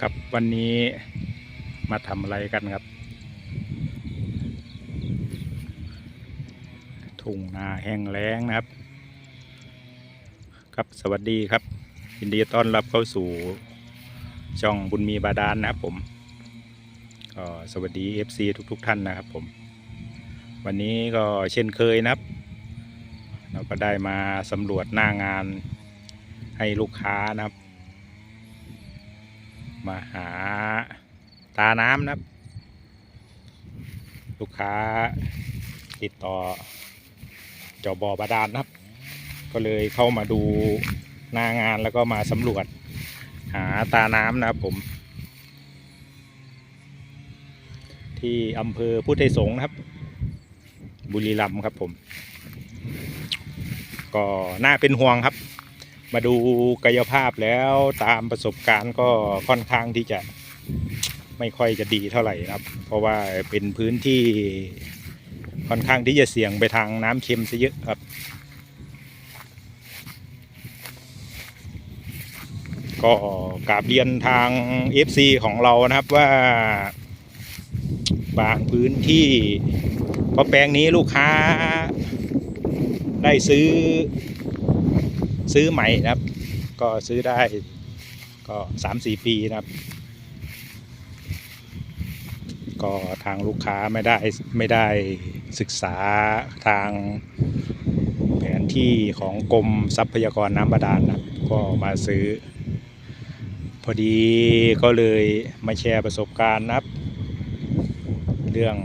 ครับวันนี้มาทำอะไรกันครับ ทุ่งนาแห้งแล้งนะครับ ครับสวัสดีครับ ยินดีต้อนรับเข้าสู่ช่องบุญมีบาดาลนะครับผมก็สวัสดี FC ทุก ๆ ท่านนะครับผม วันนี้ก็เช่นเคยนะครับ เราก็ได้มาสำรวจหน้างานให้ลูกค้านะครับ มาหาตาน้ำนะครับ ลูกค้าติดต่อจอบอบาดาลนะครับ ก็เลยเข้ามาดูหน้างานแล้วก็มาสำรวจหาตาน้ำนะครับผม ที่อำเภอพุทธสงฆ์นะครับ บุรีรัมย์ครับผม ก็น่าเป็นห่วงครับ มาดูกายภาพแล้วตามประสบการณ์ก็ค่อนข้างที่จะไม่ค่อยจะดีเท่าไหร่นะครับ เพราะว่าเป็นพื้นที่ค่อนข้างที่จะเสี่ยงไปทางน้ำเค็มซะเยอะครับ ก็กราบเรียนทาง FC ของเรานะครับว่า บางพื้นที่เพราะแปลงนี้ลูกค้าได้ซื้อ ซื้อใหม่นะครับ ก็ซื้อได้ก็สามสี่ปีนะครับ ก็ทางลูกค้าไม่ได้ไม่ได้ศึกษาทางแผนที่ของกรมทรัพยากรน้ำบาดาลนะก็มาซื้อ พอดีก็เลยมาแชร์ประสบการณ์นะครับ เรื่อง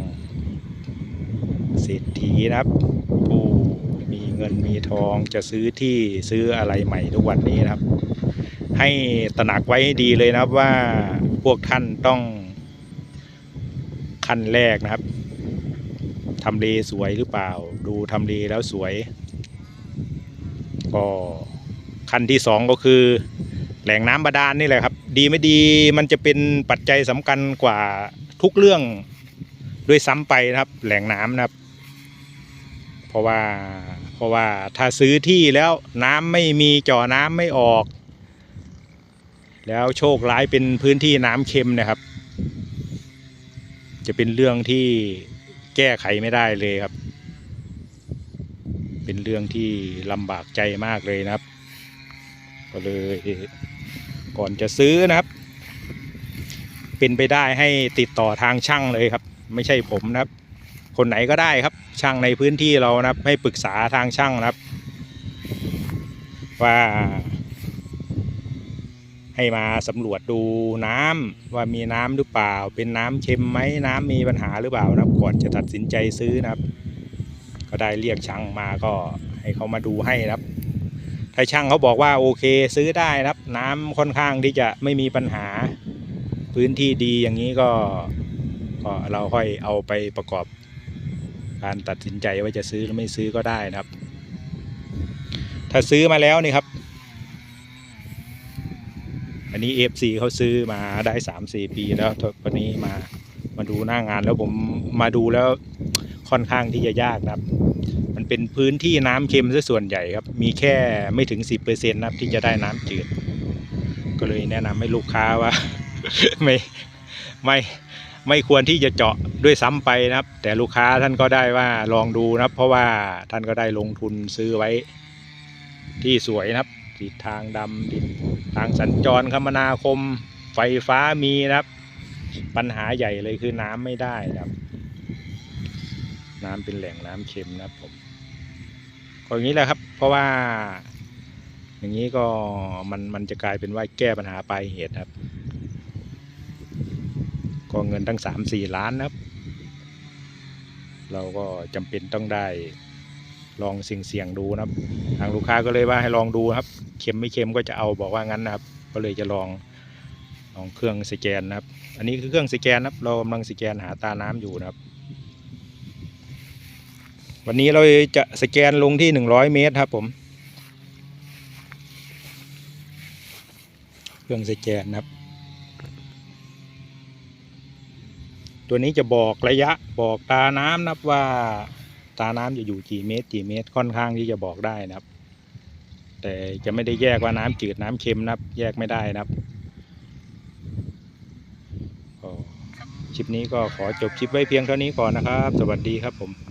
เศรษฐีนะครับผู้ เงินมีทองจะซื้อที่ซื้ออะไรใหม่ทุกวันนี้นะครับ ให้ตระหนักไว้ให้ดีเลยนะครับว่าพวกท่านต้องขั้นแรกนะครับทำเลสวยหรือเปล่า ดูทำเลแล้วสวย ก็ขั้นที่สองก็คือ แหล่งน้ำบาดาลนี่แหละครับ ดีไม่ดีมันจะเป็นปัจจัยสำคัญกว่าทุกเรื่องด้วยซ้ำไปนะครับ แหล่งน้ำนะครับ เพราะว่า เพราะว่าถ้าซื้อที่แล้วน้ำไม่มีจ่อน้ำไม่ออก แล้วโชคร้ายเป็นพื้นที่น้ำเค็มนะครับ จะเป็นเรื่องที่แก้ไขไม่ได้เลยครับ เป็นเรื่องที่ลำบากใจมากเลยนะครับ ก็เลยก่อนจะซื้อนะครับ เป็นไปได้ให้ติดต่อทางช่างเลยครับ ไม่ใช่ผมนะครับ คนไหนก็ได้ครับ ช่างในพื้นที่เรานะครับ ให้ปรึกษาทางช่างนะครับ ว่า ให้มาสำรวจดูน้ำว่ามีน้ำหรือเปล่า เป็นน้ำเค็มไหมน้ำมีปัญหาหรือเปล่านะครับก่อนจะตัดสินใจซื้อนะครับ ก็ได้เรียกช่างมาก็ให้เขามาดูให้นะครับถ้าช่างเขาบอกว่าโอเคซื้อได้นะครับ น้ำค่อนข้างที่จะไม่มีปัญหา พื้นที่ดีอย่างนี้ก็ก็เราค่อยเอาไปประกอบ การตัดสินใจว่าจะซื้อหรือไม่ซื้อก็ได้นะครับ ถ้าซื้อมาแล้วนี่ครับ อันนี้ FC เขาซื้อมาได้สามสี่ปีแล้ววันนี้มามาดูหน้างานแล้วผมมาดูแล้วค่อนข้างที่จะยากนะครับ มันเป็นพื้นที่น้ำเค็มซะส่วนใหญ่ครับ มีแค่ไม่ถึง 10%นะครับที่จะได้น้ำจืด ก็เลยแนะนำให้ลูกค้าว่า ไม่ไม่ ไม่ควรที่จะเจาะด้วยซ้ำไปนะครับ แต่ลูกค้าท่านก็ได้ว่าลองดูนะครับ เพราะว่าท่านก็ได้ลงทุนซื้อไว้ ที่สวยนะครับติดทางดำติดทางสัญจรคมนาคม ไฟฟ้ามีนะครับ ปัญหาใหญ่เลยคือน้ำไม่ได้นะครับ น้ำเป็นแหล่งน้ำเค็มนะครับผมก็อย่างนี้แหละครับ เพราะว่า อย่างนี้ก็มันมันจะกลายเป็นว่าแก้ปัญหาปลายเหตุครับ ก็เงินตั้งสามสี่ล้านนะครับ เราก็จำเป็นต้องได้ลองสี่งเสี่ยงดูนะครับ ทางลูกค้าก็เลยว่าให้ลองดูครับ เค็มไม่เค็มก็จะเอาบอกว่างั้นนะครับ ก็เลยจะลองลองเครื่องสแกนนะครับ อันนี้คือเครื่องสแกนนะครับ เรากำลังสแกนหาตาน้ำอยู่นะครับ วันนี้เราจะสแกนลงที่100เมตรครับผม เครื่องสแกนนะครับ ตัวนี้จะบอกระยะบอกตาน้ำนับว่าตาน้ำจะอยู่กี่เมตรกี่เมตรค่อนข้างที่จะบอกได้นะครับ แต่จะไม่ได้แยกว่าน้ำจืดน้ำเค็มนะครับ แยกไม่ได้นะครับชิปนี้ก็ขอจบชิปไว้เพียงเท่านี้ก่อนนะครับ สวัสดีครับผม